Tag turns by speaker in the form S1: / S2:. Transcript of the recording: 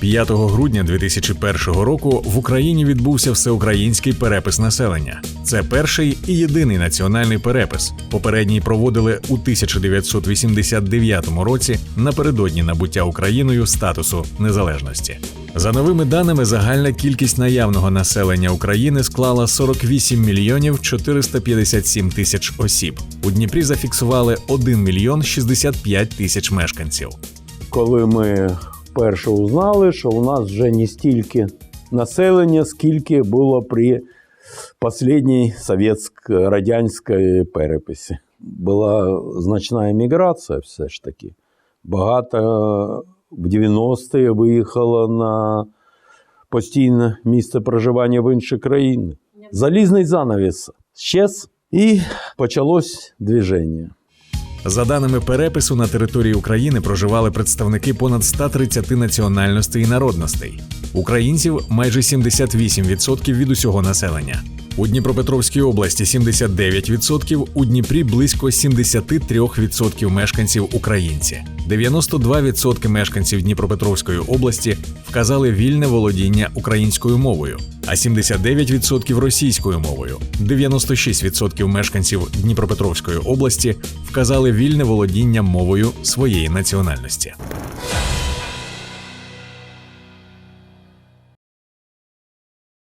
S1: 5 грудня 2001 року в Україні відбувся всеукраїнський перепис населення. Це перший і єдиний національний перепис. Попередній проводили у 1989 році напередодні набуття Україною статусу незалежності. За новими даними, загальна кількість наявного населення України склала 48 мільйонів 457 тисяч осіб. У Дніпрі зафіксували 1 мільйон 65 тисяч мешканців.
S2: коли ми вперше узнали, що у нас вже не стільки населення, скільки було при останній совєтсько-радянській переписі. Була значна еміграція все ж таки. Багато в 90-ті виїхало на постійне місце проживання в інші країни. Залізний занавіс щез і почалось движення.
S1: За даними перепису, на території України проживали представники понад 130 національностей і народностей. Українців майже 78% від усього населення. У Дніпропетровській області 79%, у Дніпрі близько 73% мешканців українці. 92% мешканців Дніпропетровської області вказали вільне володіння українською мовою, а 79% російською мовою. 96% мешканців Дніпропетровської області вказали вільне володіння мовою своєї національності.